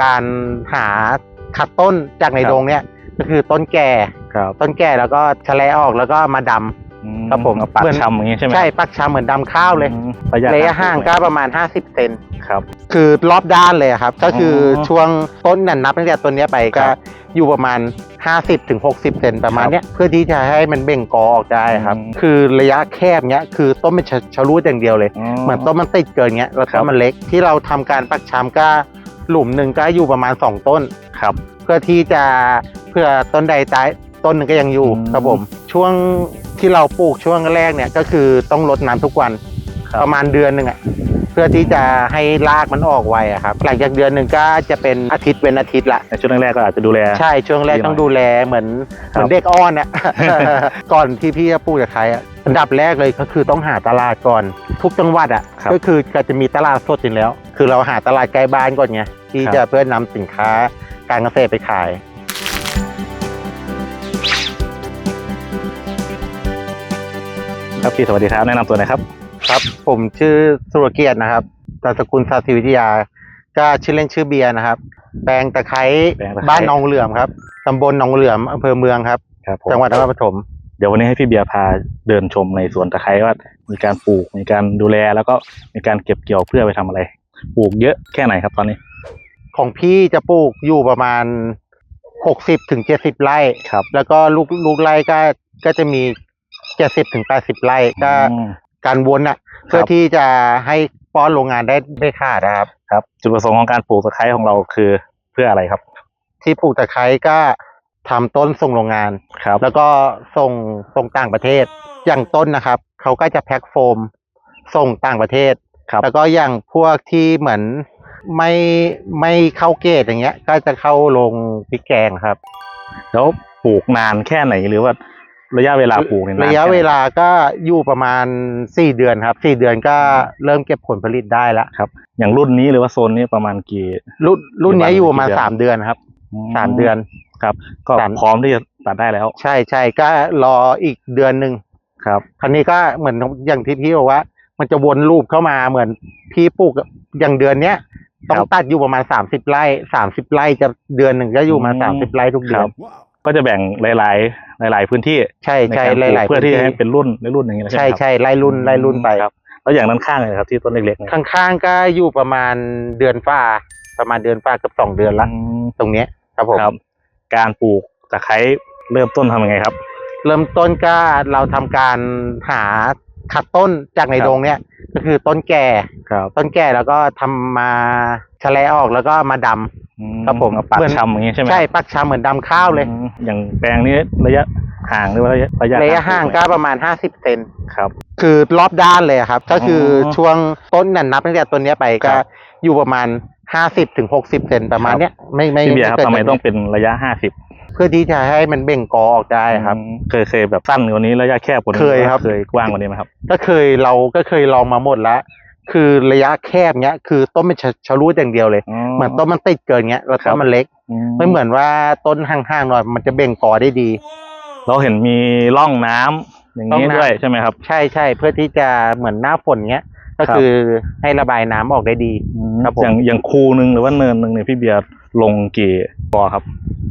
การหาคัดต้นจากในครับดงเนี่ยก็คือต้นแก่ครับต้นแก่แล้วก็แฉลออกแล้วก็มาดำ ครับผมเอาปากเหมือน ชำอย่างงี้ใช่ไหมใช่ปักชาเหมือนดำข้าวเลยอืมระยะระยะห่างก็ประมาณ 50 เซนครับ คือรอบด้านเลยอะครับ ก็คือออช่วงต้นนั่นนับตั้งแต่ต้นเนี้ยไปก็ครับอยู่ประมาณ 50ถึง60เซนประมาณครับเนี้ยเพื่อที่จะให้มันเบ่งกอออกได้ครับ อืม คือระยะแคบเนี้ยคือต้นมันชะชะรูดอย่างเดียวเลย เหมือนต้นมันติดเกินเงี้ยแล้วครัต้บ นมันเล็กที่เราทำการปักชามก็ หลุมหนึ่งก็อยู่ประมาณ 2 ต้นครับ เพื่อที่จะเพื่อต้นใดตายต้นหนึ่งก็ยังอยู่อืมครับผมช่วงที่เราปลูกช่วงแรกเนี่ยก็คือต้องรดน้ำทุกวันครับประมาณเดือนหนึ่งอะเพื่อที่จะให้รากมันออกไวอะครับหลังจากเดือนหนึ่งก็จะเป็นอาทิตย์เว้นอาทิตย์ละในช่วงแรกๆก็อาจจะดูแล ใช่ช่วงแรกดีหน่อยต้องดูแลเหมือนเหครับมือนเด็กอ้อนอะก่อนที่พี่จะปลูกจะขายอะอันดับแรกเลยก็คือต้องหาตลาดก่อน ทุกจังหวัดอะครับก็คือก็จะมีตลาดสดอยู่แล้ว คือเราหาตลาดใกล้บ้านก่อนไง ที่ครับจะเพื่อนำสินค้าการเกษตรไปขาย ครับพี่สวัสดีครับแนะนำตัวหน่อยครับ ครับผมชื่อสุรเกียรตินะครับนามสกุลศาสิวิทยา ก็ชื่อเล่นชื่อเบียร์นะครับ แปลงตะไคร้แปลงตะไคร้ บ้านหนองเหลื่อมครับตำบลหนองเหลื่อมอำเภอเมืองครับ ครับผมจังหวัดนครปฐมเดี๋ยววันนี้ให้พี่เบียร์พาเดินชมในสวนตะไคร้ว่ามีการปลูกมีการดูแลแล้วก็มีการเก็บเกี่ยวเพื่อไปทำอะไร ปลูกเยอะแค่ไหนครับตอนนี้ ของพี่จะปลูกอยู่ประมาณหกสิบถึงเจ็ดสิบไร่ครับ แล้วก็ลูกลูกไร่ก็ก็จะมีเจ็ดสิบถึงแปดสิบไร่ก็อืม การวนอะ เพื่อที่จะให้ป้อนโรงงานได้ไม่ขาดนะครับ ครับ จุดประสงค์ของการปลูกตะไคร้ของเราคือเพื่ออะไรครับ ที่ปลูกตะไคร้ก็ทำต้นส่งโรงงาน ครับ แล้วก็ส่งส่งต่างประเทศ อย่างต้นนะครับ เขาก็จะแพ็คโฟม ส่งต่างประเทศ ครับ แล้วก็อย่างพวกที่เหมือน ไม่ไม่เข้าเกตอย่างเงี้ย ก็จะเข้าลงพริกแกงครับ แล้วปลูกนานแค่ไหนหรือว่าระยะเวลาปลูกเนี่ยนานระยะแค่ไหนเวลาก็อยู่ประมาณสี่เดือนครับสี่เดือนก็เริ่มเก็บผลผลิตได้แล้วครับ อย่างรุ่นนี้หรือว่าโซนนี้ประมาณกี่รุ่นรุ่นเนี้ยกี่วันอยู่ประมาณกี่เดือนสามเดือนครับสามเดือนครับ ก็สามพร้อมที่จะตัดได้แล้ว ใช่ใช่ก็รออีกเดือนหนึ่งครับคราวนี้ก็เหมือนอย่างที่พี่บอกว่า มันจะวนลูปเข้ามาเหมือนพี่ปลูกอย่างเดือนเนี้ย ต้องครับตัดอยู่ประมาณสามสิบไร่สามสิบไร่จะเดือนหนึ่งก็อยู่มาอืสามมสิบไร่ทุกเดืคอรันบก็จะแบ่งหลาย ๆ หลาย ๆ พื้นที่ใช่ในใช่การปลูกหลายๆเพื่อที่พื้นให้เป็นรุ่นในรุ่นอย่างนี้นะใช่ไหมครับใช่ไล่รุ่นไล่รุ่นไปครับแล้วอย่างนั้นข้างเลยครับที่ต้นเล็กๆเนี่ยข้างๆก็อยู่ประมาณเดือนฝ้า ประมาณเดือนฝ้าเกือบสองเดือนละอืมตรงเนี้ยครับผมครับ การปลูกตะไคร้เริ่มต้นทำยังไงครับ เริ่มต้นก็เราทำการหา คัดต้นจากในครับ ดงเนี่ย ก็คือต้นแก่ ครับต้นแก่แล้วก็ทำมาแฉลออกแล้วก็มาดำครับผมเอาปากเหมือน ชำอย่างนี้ใช่ไหมใช่ปักชาเหมือนดำข้าวเลยอืมอย่างแปลงนี้ระยะห่างหรือว่าระยะระยะระยะห่างปลูก็ประมาณ 50เซนครับ คือรอบด้านเลยอะครับ ก็คือออช่วงต้นนั่นนับตั้งแต่ต้นเนี้ยไปครัก็บอยู่ประมาณ 50ถึง60เซนประมาณครับเนี้ยไม่ไม่พี่เบียร์ครับกินทำไมนี้ต้องเป็นระยะห้าสิบ เพื่อที่จะให้มันเบ่งกอออกได้ครับเคยเคยแบบสั้นกว่านี้ระยะแคบกว่านี้เคยครับ เคยกว้างกว่านี้ไหมครับ ก็เคยเราก็เคยลองมาหมดแล้ว คือระยะแคบเนี้ย คือต้นมันชะชะรูดอย่างเดียวเลยเหมือนต้นมันติดเกินเงี้ยแล้วครัต้บนมันเล็ก ไม่เหมือนว่าต้นห่างๆหน่อยมันจะเบ่งกอได้ดี เราเห็นมีร่องน้ำอย่างร่องนี้น้ำ ด้วยใช่ไหมครับ ใช่ใช่เพื่อที่จะเหมือนหน้าฝนเงี้ย ก็ครับ คือให้ระบายน้ำออกได้ดี ครับผม อย่างอย่างคูนึงหรือว่าเนินหนึ่งเนี่ยพี่เบียร์ลงกี่กอครับ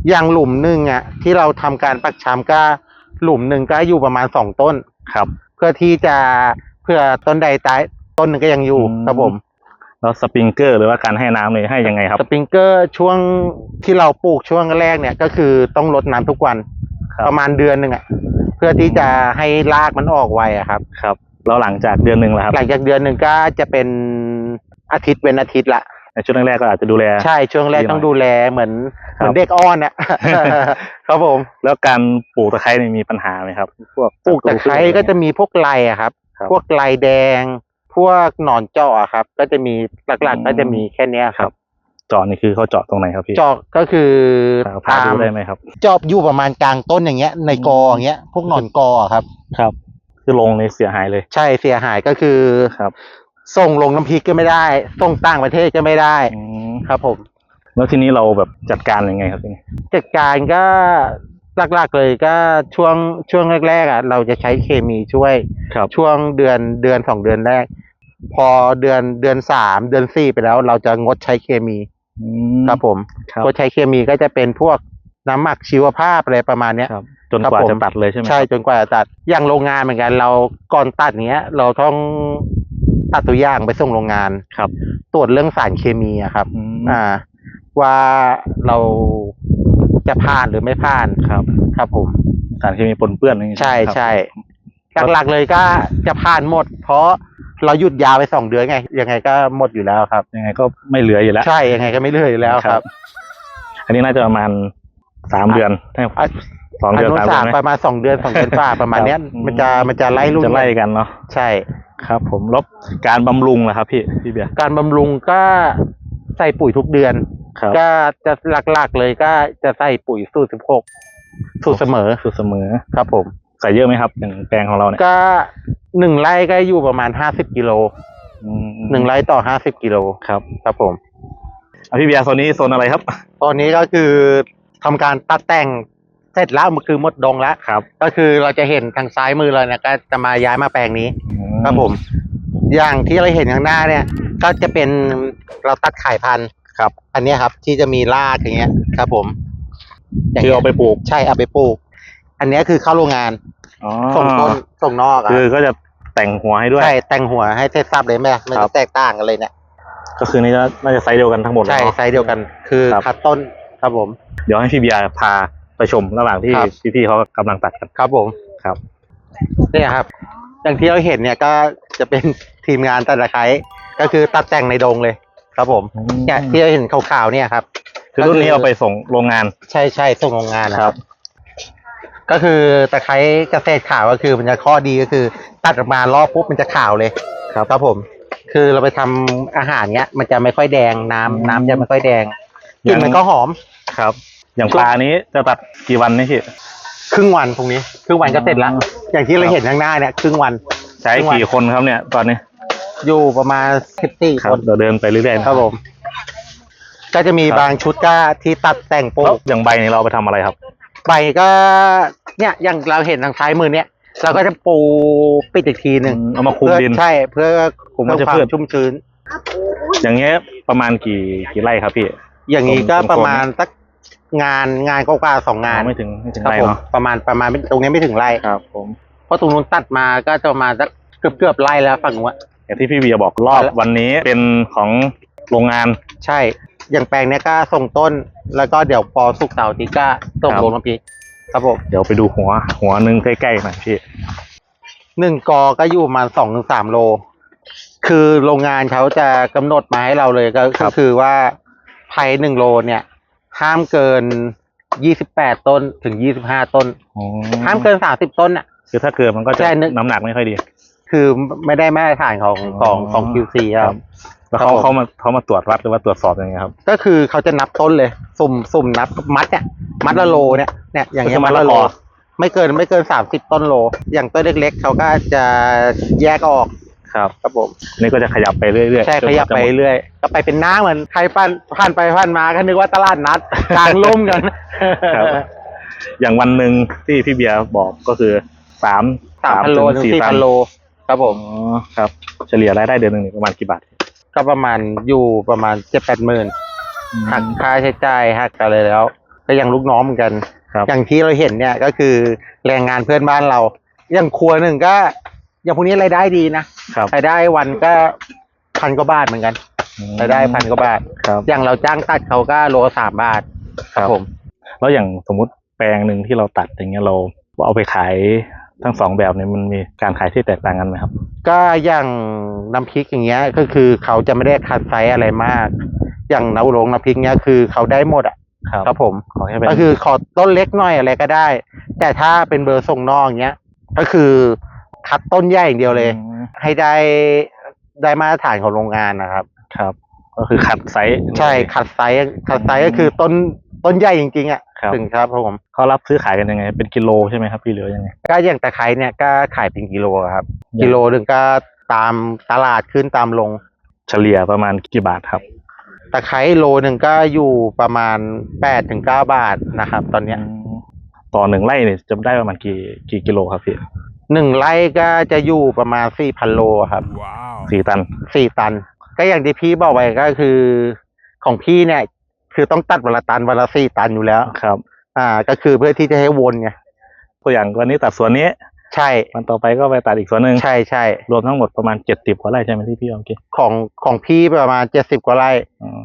อย่างหลุมหนึ่งอะ ที่เราทำการปักชามก็หลุมหนึ่งก็อยู่ประมาณสองต้นครับ เพื่อที่จะเพื่อต้นใดตายต้นหนึ่งก็ยังอยู่อืมครับผมแล้วสปริงเกอร์หรือว่าการให้น้ำเนี่ยให้ยังไงครับสปริงเกอร์ช่วงที่เราปลูกช่วงแรกเนี่ย ก็คือต้องรดน้ำทุกวันครับประมาณเดือนหนึ่งอะเพื่อที่จะให้รากมันออกไวอะครับครับแล้วหลังจากเดือนหนึ่งแล้วครับหลังจากเดือนหนึ่งก็จะเป็นอาทิตย์เป็นอาทิตย์ละ ในช่วงแรกๆก็อาจจะดูแล ใช่ช่วงแรกดีหน่อยต้องดูแลเหมือนครับเหมือนเด็กอ้อนอะ ครับผมแล้วการปลูกตะไคร้เนี่ยมีปัญหาไหมครับ พวกปลูกตะไคร้ก็จะมีพวกไลอะครับ ครับ พวกไลแดง พวกหนอนเจาะอะครับ ก็จะมีหลักอืม ๆ ก็จะมีแค่เนี้ยครับ เจาะนี่คือเขาเจาะตรงไหนครับพี่เจาะก็คือพาตาดูมได้ไหมครับ เจาะอยู่ประมาณกลางต้นอย่างเงี้ย ในกออย่างเงี้ยพวกหนอนกออะครับ ครับ คือลงในเสียหายเลย ใช่เสียหายก็คือครับ ส่งลงน้ำพริกก็ไม่ได้ ส่งต่างประเทศก็ไม่ได้อืมครับ ผม แล้วทีนี้เราแบบจัดการยังไงครับทีนี้จัดการก็หลักๆเลยก็ช่วงช่วงแรกๆอะเราจะใช้เคมีช่วย ครับ ช่วงเดือนเดือนสองเดือนแรก พอเดือนเดือนสามเดือนสี่ไปแล้ว เราจะงดใช้เคมีอืมครับผมครับตัวใช้เคมีก็จะเป็นพวกน้ำหมักชีวภาพอะไรประมาณเนี้ย ครับจนครับกว่าผม จะตัดเลยใช่ไหมใช่จนกว่าจะตัดอย่างโรงงานเหมือนกัน เราก่อนตัดเนี้ย เราต้อง ตัดตัวอย่างไปส่งโรงงานครับ ตรวจเรื่องสารเคมีอะครับ อืมอ่า ว่าเราจะผ่านหรือไม่ผ่านครับ ครับผม สารเคมีปนเปื้อนอย่างนี้ใช่ไหมครับ ใช่หลักๆเลยก็จะผ่านหมด เพราะเราหยุดยาวไปสองเดือนไง ยังไงก็หมดอยู่แล้วครับ ยังไงก็ไม่เหลืออยู่แล้ว ใช่ยังไงก็ไม่เลื่อยอยู่แล้วครับ อันนี้น่าจะประมาณสามเดือนใช่อะ สองเดือนนสามสาเดือนไหมมประมาณสองเดือนสองเดือนฝ่าประมาณเนี้ยครับ มันจะมันจะไล่รุ่นจะไล่กันเนาะใช่ ครับ ผมแล้วการบำรุงล่ะครับพี่พี่เบียร์การบำรุงก็ใส่ปุ๋ยทุกเดือน ครับก็จะหลักๆเลยก็จะใส่ปุ๋ยสูตรสิบหกสูตรเสมอสูตรเสมอครับ ผมใส่เยอะไหมครับอย่างแปลงของเราเนี่ยก็หนึ่งไร่ก็อยู่ประมาณห้าสิบกิโลอืมหนึ่งไร่ต่อห้าสิบกิโลครับครับผม อะพี่เบียร์โซนนี้โซนอะไรครับ ตอนนี้ก็คือทำการตัดแต่ง เสร็จแล้วมันคือหมดดงแล้วครับ ก็คือเราจะเห็นทางซ้ายมือเราเนี่ยก็จะมาย้ายมาแปลงนี้ครับผม อย่างที่เราเห็นข้างหน้าเนี่ย ก็จะเป็นเราตัดขายพันธุ์ครับ อันเนี้ยครับที่จะมีรากอย่างเงี้ยครับ ผมอย่างคือเงี้ยเอาไปปลูกใช่เอาไปปลูก อันเนี้ยคือเข้าโรงงานอ๋อส่งต้นส่งนอกอะคือก็จะแต่งหัวให้ด้วย ใช่แต่งหัวให้เสร็จสับเลยไหมล่ะไม่ครัได้บแตกต่างกันเลยเนี่ยก็คือนี่ก็น่าจะไซส์เดียวกันทั้งหมดเลยใช่เนาะ ไซส์เดียวกัน คือครับ คัดต้นครับผม เดี๋ยวให้พี่เบียร์พา ไปชมระหว่างที่ครับ พี่ๆเขากำลังตัดกัน ครับผมครับ เนี่ยครับ อย่างที่เราเห็นเนี่ยก็จะเป็นทีมงานตัดตะไคร้ก็คือตัดแต่งในดงเลย ครับผมเนี่ยที่เราเห็นขาวๆเนี่ยครับ คือรุ่นนี้เอาไปส่งโรงงานใช่ใช่ส่งโรงงานนะครับ ก็คือตะไคร้เกษตรขาวก็คือมันจะข้อดีก็คือ ตัดออกมารอบปุ๊บมันจะขาวเลย ครับครับผม คือเราไปทำอาหารเนี้ย มันจะไม่ค่อยแดงน้ำอืมน้ำจะไม่ค่อยแดงกลิ่นอย่างมันก็หอม ครับ อย่างปลานี้จะตัดกี่วันนี่พี่ ครึ่งวันตรงนี้ครึ่งวันก็เสร็จแล้วอ๋ออย่างที่เราครับเห็นข้างหน้าเนี่ยครึ่งวันใช้ทุกวันกี่คนครับเนี่ย ตอนนี้ อยู่ประมาณสิบสี่ครัคบนเดี๋ยวเดินไปเรื่อยๆนะครับผมก็จะมีครับบางชุดก็ที่ตัดแต่งโป๊แล้วอย่างใบนี่เราเอาไปทำอะไรครับ ใบก็เนี่ยอย่างเราเห็นทางซ้ายมือเนี่ย เราก็จะปูปิดอีกทีหนึ่งอืมเอามาคุมเพื่อดิน ใช่เพื่อคุมเพื่อวัชความพืชชุ่มชื้น อย่างเงี้ยประมาณกี่กี่ไร่ครับพี่ อย่างนี้ก็ตรงๆประมาณสัก งานงานกว่าๆสองงานอ๋อไม่ถึงไม่ถึงครับไร่ผมเนาะประมาณประมาณไม่ตรงนี้ไม่ถึงไร่ครับ ผมเพราะตรงนู้นตัดมาก็จะประมาณสักเกือบเกือบๆไร่แล้วฝั่งนู้นอะ อย่างที่พี่เบียร์บอกรอบวันนี้เป็นของโรงงาน ใช่ อย่างแปลงเนี้ยก็ส่งต้น แล้วก็เดี๋ยวพอสุกร์เสาร์อาที่ก็ส่งครับโรงน้ำพริกครับผมเดี๋ยวไปดูหัว หัวหนึงใกล้ๆหน่อยพี่ หนึ่งกอก็อยู่ประมาณสองถึงสามโล คือโรงงานเขาจะกำหนดมาให้เราเลยก็ครัก็บคือว่าภายหนึ่งโลเนี่ย ห้ามเกินยี่สิบแปดต้นถึงยี่สิบห้าต้น อ๋อห้ามเกินสามสิบต้นอะ คือถ้าเกิดมันก็จะใช่นึก น้ำหนักไม่ค่อยดี คือไม่ได้มาตรฐานของของอ๋อของ QC ครับแล้วครับเขาผมเขามาเขามาตรวจวัดหรือว่าตรวจสอบยังไงครับก็คือเขาจะนับต้นเลย สุ่มสุ่มนับมัดเนี่ย มัดละโลเนี่ยเนี่ยอย่างเงี้ยก็คือมัมัดดละละโลกอไม่เกินไม่เกินสามสิบต้นโล อย่างต้นเล็ก ๆเขาก็จะแยกออก ครับครับผมนี่ก็จะขยับไปเรื่อยๆใช่จนขกว่ายับไปจะหมด เรื่อยก็ไปเป็นน้าเหมือนใครผ่านผ่านไปผ่านมาก็นึกว่าตลาดนัด กลางร่มกันครับ อย่างวันหนึ่งที่พี่เบียร์บอกก็คือสามสามพันโลถึงสี่พันโลครับผอ๋อมครับ เฉลี่ยรายได้เดือนหนึ่งนี่ประมาณกี่บาทก็ประมาณอยู่ประมาณเจ็ดแปดหมื่นหักค่าใช้จ่ายหักอะไรแล้ว ก็ยังลูกน้องเหมือนกัน ครับ อย่างที่เราเห็นเนี่ยก็คือแรงงานเพื่อนบ้านเรา อย่างครัวหนึ่งก็ อย่างพวกนี้รายได้ดีนะครับ รายได้วันก็พันกว่าบาทเหมือนกันรายได้พันกว่าบาท ครับอย่างเราจ้างตัดเขาก็โลละสามบาทครับผม แล้วอย่างสมมุติแปลงหนึ่งที่เราตัดอย่างเงี้ยเราเอาไปขายทั้งสองแบบเนี่ยมันมีการขายที่แตกต่างกันไหมครับ ก็อย่างน้ำพริกอย่างเงี้ย ก็คือเขาจะไม่ได้คัดไซส์อะไรมาก อย่างน้ำโรงน้ำพริกเนี้ยคือเขาได้หมดอะครับครับผมขอแค่เป็นก็คือขอต้นเล็กหน่อยอะไรก็ได้ แต่ถ้าเป็นเบอร์ส่งนอกอย่างเงี้ย ก็คือ คัดต้นใหญ่อย่างเดียวเลยมให้ได้ได้มาตรฐานของโรงงานนะครับ ครับ ก็คือคัดไซส์ใช่คัดไซส์คัดไซส์ก็คือต้นต้นใหญ่จริงๆอะครับถึงครับผมเขารับซื้อขายกันยังไง เป็นกิโลใช่ไหมครับพี่หรือว่ายังไงก็อย่างตะไคร้เนี่ยก็ขายเป็นกิโลครับอย่างกิโลหนึ่งก็ตามตลาดขึ้นตามลง เฉลี่ยประมาณกี่บาทครับตะไคร้โลหนึ่งก็อยู่ประมาณแปดถึงเก้าบาทนะครับ ตอนเนี้ยต่อหนึ่งไร่เนี่ยจะได้ประมาณกี่กี่กิโลครับพี่ หนึ่งไร่ก็จะอยู่ประมาณสี่พันโลครับสี่ตันสี่ตัน ก็อย่างที่พี่บอกไปก็คือของพี่เนี่ย คือต้องตัดวันละตันวันละสี่ตันอยู่แล้วครับ อ่า ก็คือเพื่อที่จะให้วนไงตัวอย่างวันนี้ตัดสวนนี้ ใช่วันต่อไปก็ไปตัดอีกสวนหนึ่งใช่ใช่รวมทั้งหมดประมาณเจ็ดสิบกว่าไร่ใช่ไหมที่พี่เอาเมื่อกี้ของของพี่ประมาณเจ็ดสิบกว่าไร่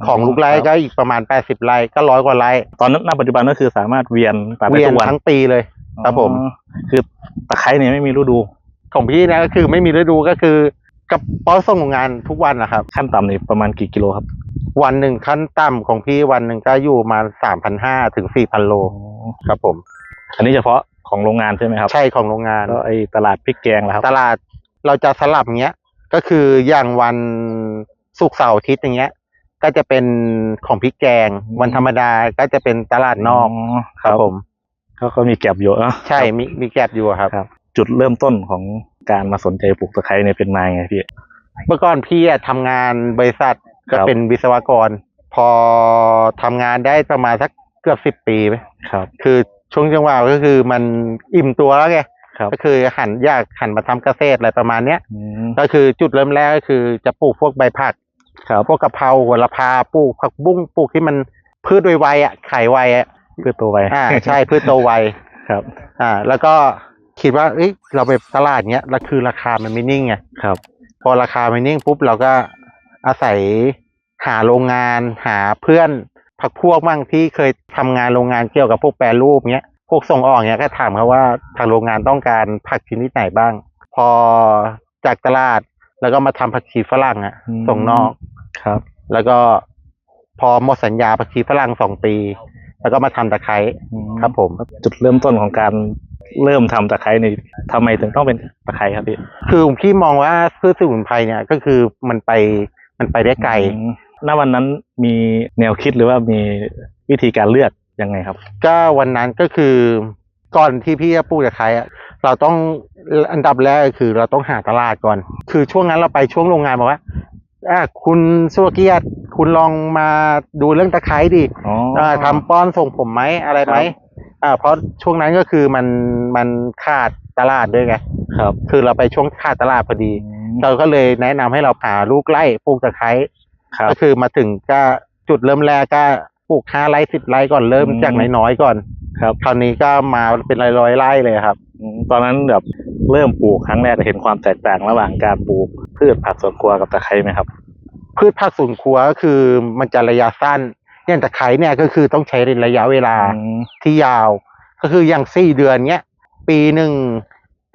ของลูกไร่ก็อีกประมาณแปดสิบไร่ก็ร้อยกว่าไร่ตอนนั้นณปัจจุบันก็คือสามารถเวียนตัดได้เวียนทุกวันทั้งปีเลย ครับผมอ๋อคือตะไคร้เนี่ยไม่มีฤดู ของพี่นะก็คือไม่มีฤดูก็คือ กับป้อนส่งโรงงานทุกวันนะครับ ขั้นต่ำนี่ประมาณกี่กิโลครับ วันหนึ่งขั้นต่ำของพี่วันหนึ่งก็อยู่ประมาสามพันห้าถึงสี่พันโลครับผม อันนี้เฉพาะของโรงงานใช่ไหมครับ ใช่ของโรงงานแล้วไอ้ตลาดพริกแกงล่ะครับ ตลาดเราจะสลับเงี้ย ก็คืออย่างวันศุกร์เสาร์อาทิตย์อย่างเงี้ย ก็จะเป็นของพริกแกง วันธรรมดาก็จะเป็นตลาดนอกครับผม เขาก็มีแก็บอยู่เนอะใช่มีมีแกลบอยู่ครับครับ จุดเริ่มต้นของการมาสนใจปลูกตะไคร้เนี่ยเป็นมาไงพี่ เมื่อก่อนพี่อะทำงานบริษัทครัก็บเป็นวิศวกร พอทำงานได้ประมาณสักเกือบสิบ10ปีไหมครับ คือช่วงจังหวะก็คือมันอิ่มตัวแล้วไงครับก็คือหันอยากหันมาทำเกษตรอะไรประมาณเนี้ยอืมก็คือจุดเริ่มแรกก็คือจะปลูกพวกใบผักครับพวกกะเพราหัวละพาปลูกผักบุ้งปลูกที่มันพืชโดยไวๆอะไข่ไวอะ เพื่อตัวไวอ่าใช่พืชโตไวครับ อ่า แล้วก็คิดว่าเอ้ยเราไปตลาดเนี้ยแล้วคือราคามันไม่นิ่งไงครับ พอราคาไม่นิ่งปุ๊บเราก็อาศัยหาโรงงาน หาเพื่อนพักพวกมั่งที่เคยทำงานโรงงานเกี่ยวกับพวกแปรรูปเนี้ยพวกส่งออกเนี้ยก็ถามเขาว่าทางโรงงานต้องการผักชนิดไหนบ้าง พอจากตลาดแล้วก็มาทำผักชีฝรั่งอะอืมส่งนอกครับ แล้วก็พอหมดสัญญาผักชีฝรั่งสองปี แล้วก็มาทำตะไคร้อืมครับผมจุดเริ่มต้นของการเริ่มทำตะไคร้นี่ทำไมถึงต้องเป็นตะไคร้ครับพี่คือพี่มองว่าพืชสมุนไพรเนี่ยก็คือมันไปมันไปได้ไกลอืมณวันนั้นมีแนวคิดหรือว่ามีวิธีการเลือกยังไงครับ ก็วันนั้นก็คือก่อนที่พี่จะปลูกตะไคร้อะเราต้องอันดับแรกก็คือเราต้องหาตลาดก่อน คือช่วงนั้นเราไปช่วงโรงงานบอกว่าอะ คุณสุวเกียรติคุณลองมาดูเรื่องตะไคร้ดิอ๋ออ่าทำป้อนส่งผมไหมอะไรไหมครับ อ่าเพราะช่วงนั้นก็คือมันมันขาดตลาดด้วยไงครับคือเราไปช่วงขาดตลาดพอดี เราก็เลยแนะนำให้เราหาลูกไร่ปลูกตะไคร้ครับ ก็คือมาถึงก็จุดเริ่มแรกก็ปลูกห้าไร่สิบไร่ก่อนเริ่มอืมจากน้อยๆก่อนครับ คราวนี้ก็มาเป็นร้อยๆไร่เลยครับ อืมตอนนั้นแบบ เริ่มปลูกครั้งแรกเห็นความแตกต่างระหว่างการปลูกพืชผักสวนครัวกับตะไคร้ไหมครับ พืชผักสวนครัวก็คือมันจะระยะสั้นอย่างตะไคร้เนี่ยก็คือต้องใช้ระยะเวลาอืมที่ยาว ก็คืออย่างสี่เดือนเนี้ยปีหนึ่ง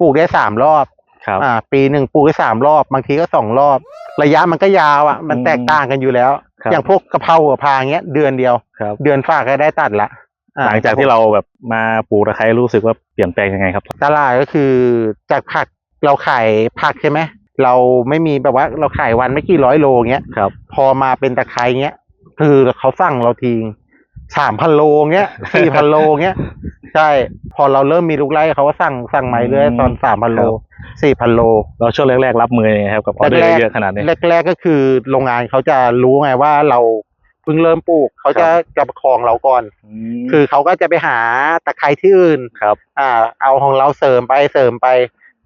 ปลูกได้สามรอบครับอ่า ปีหนึ่งปลูกได้สามรอบบางทีก็สองรอบ ระยะมันก็ยาวอะ มันอืมแตกต่างกันอยู่แล้วครับอย่างพวกกะเพราหัวพาเงี้ยเดือนเดียวครับเดือนฝากก็ได้ตัดละอ่ หลังจากที่เราแบบมาปลูกตะไคร้รู้สึกว่าเปลี่ยนแปลงยังไงครับ ตลาดก็คือจากผักเราขายผักใช่ไหมเราไม่มีแบบว่าเราขายวันไม่กี่ร้อยโลเงี้ยครับ พอมาเป็นตะไคร้เงี้ย คือเขาสั่งเราทีสามพันโลเงี้ยสี่พันโลเงี้ยใช่ พอเราเริ่มมีลูกไร่เขาก็สั่งสั่งมาเรื่อยอืมตอนสามพันโลครับสี่พันโล เราช่วงแรกๆรับมือยังไงครับกับออเดอแรร์กๆเยอะขนาดนี้แรกๆก็คือโรงงานเขาจะรู้ไงว่าเรา เพิ่งเริ่มปลูกเขาจะจะประคองเราก่อนมคือเขาก็จะไปหาตะไคร้ที่อื่นครับ อ่า เอาของเราเสริมไปเสริมไป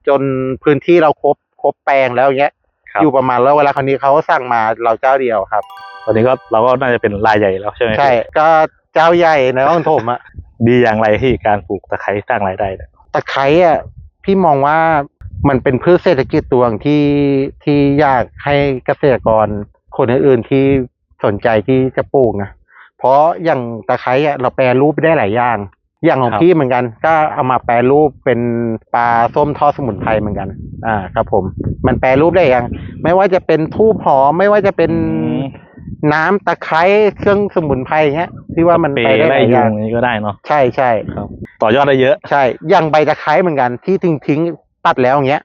จนพื้นที่เราครบครบแปลงแล้วเงี้ยครับอยู่ประมาณแล้วเวลาคราวนี้เขาสั่งมาเราเจ้าเดียวครับ ตอนนี้ก็เราก็น่าจะเป็นรายใหญ่แล้วใช่ไหมใช่ก็เจ้าใหญ่ในอ้องถมอะดีอย่างไรที่การปลูกตะไคร้สร้างรายได้เนี่ยตะไคร้อะพี่มองว่ามันเป็นพืชเศรษฐกิจตัวหนึ่งที่ที่อยากให้เกษตรกรคนอื่นๆที่ สนใจที่จะปลูกนะเพราะอย่างตะไคร้อะเราแปรรูปได้หลายอย่าง อย่างของพี่เหมือนกัน ก็เอามาแปรรูปเป็นปลาส้มทอดสมุนไพรเหมือนกัน อ่าครับ ผม มันแปรรูปได้อย่าง ไม่ว่าจะเป็นทูบหอมไม่ว่าจะเป็นน้ำตะไคร้เครื่องสมุนไพรอย่างเงี้ยที่ว่ามันเปไปได้หไล่ลายอยุย่างงนี้ก็ได้เนาะใช่ใช่ครับ ต่อยอดได้เยอะ ใช่อย่างใบตะไคร้เหมือนกัน ที่ทิ้งทิ้งตัดแล้วอย่างเงี้ย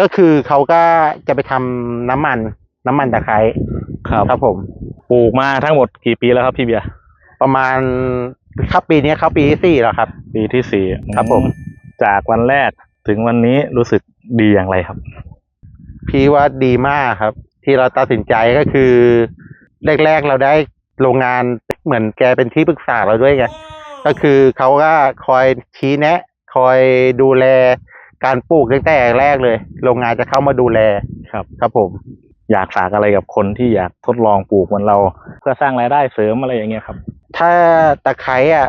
ก็คือเขาก็จะไปทำน้ำมัน น้ำมันตะไคร้ ครับครับผมปลูกมาทั้งหมดกี่ปีแล้วครับพี่เบียร์ประมาณครับปีนี้เข้าปีที่สี่แล้วครับ ปีที่สี่ครับผม จากวันแรกถึงวันนี้รู้สึกดีอย่างไรครับ พี่ว่าดีมากครับ ที่เราตัดสินใจก็คือแรกๆเราได้โรงงานเหมือนแกเป็นที่ปรึกษาเราด้วยไงก็คือเขาก็คอยชี้แนะ คอยดูแลการปลูกตั้งแต่แรกเลย โรงงานจะเข้ามาดูแลครับ ครับผม อยากฝากอะไรกับคนที่อยากทดลองปลูกเหมือนเรา เพื่อสร้างรายได้เสริมอะไรอย่างเงี้ยครับ ถ้าตะไคร้อะ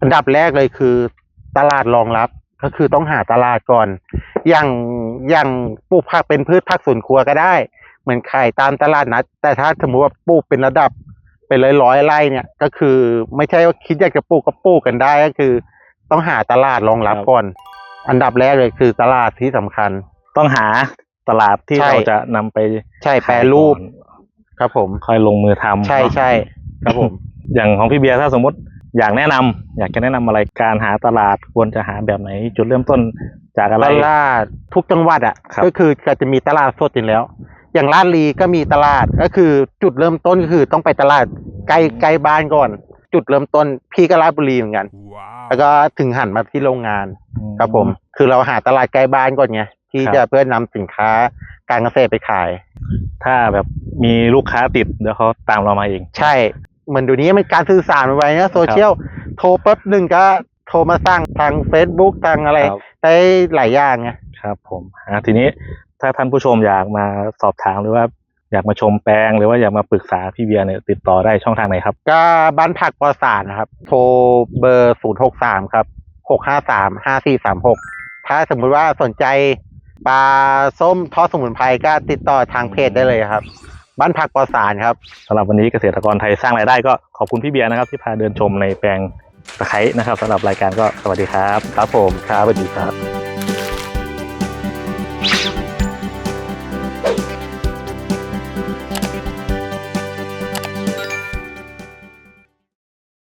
อันดับแรกเลยคือตลาดรองรับก็คือต้องหาตลาดก่อน อย่างอย่างปลูกผักเป็นพืชผักสวนครัวก็ได้ เหมือนขายตามตลาดนัดแต่ถ้าสมมติว่าปลูกเป็นระดับเป็นร้อยร้อยๆไร่เนี่ยก็คือไม่ใช่ว่าคิดอยากจะปลูกก็ปลูกกันได้ก็คือ ต้องหาตลาดรองรับครับก่อน อันดับแรกเลยคือตลาดที่สำคัญ ต้องหา ตลาดที่ใช่ เราจะนำไปใช่แปรรูปขายก่อนครับผม ค่อยลงมือทำใช่เนาะใช่ครับผม อย่างของพี่เบียร์ถ้าสมมติอยากแนะนำอยากจะแนะนำอะไรการหาตลาดควรจะหาแบบไหน จุดเริ่มต้นจากอะไร ตลาดทุกจังหวัดอะครับ ก็คือก็จะมีตลาดสดอยู่แล้ว อย่างลาดลีก็มีตลาดก็คือจุดเริ่มต้นก็คือต้องไปตลาดใกล้ใกล้บ้านก่อน จุดเริ่มต้นพี่ก็ลาดบุรีเหมือนกัน แล้วก็ถึงหันมาที่โรงงานครับผม คือเราหาตลาดใกล้บ้านก่อนไง ที่ครับจะเพื่อนำสินค้าการเกษตรไปขาย ถ้าแบบมีลูกค้าติดเดี๋ยวเขาตามเรามาเอง ใช่ เหมือนเดี๋ยวนี้มันการสื่อสารไว้นะโซเชียลโทรแป๊บหนึ่งก็โทรมาสั่งทาง Facebook ทางอะไรครับได้หลายอย่างไงครับผมอ่าทีนี้ถ้าท่านผู้ชมอยากมาสอบถามหรือว่าอยากมาชมแปลงหรือว่าอยากมาปรึกษาพี่เบียร์เนี่ยติดต่อได้ช่องทางไหนครับ ก็บ้านผักปลอดสารนะครับ โทรเบอร์ศูนย์หกสามครับหกห้าสามห้าสี่สามหกถ้าสมมุติว่าสนใจ ปลาส้มทอดสมุนไพรก็ติดต่อทางเพจได้เลยครับ บ้านผักปลอดสารครับสำหรับวันนี้เกษตรกรไทยสร้างรายได้ก็ขอบคุณพี่เบียร์นะครับที่พาเดินชมในแปลงตะไคร้นะครับสำหรับรายการก็สวัสดีครับ ครับผมครับสวัสดีครับ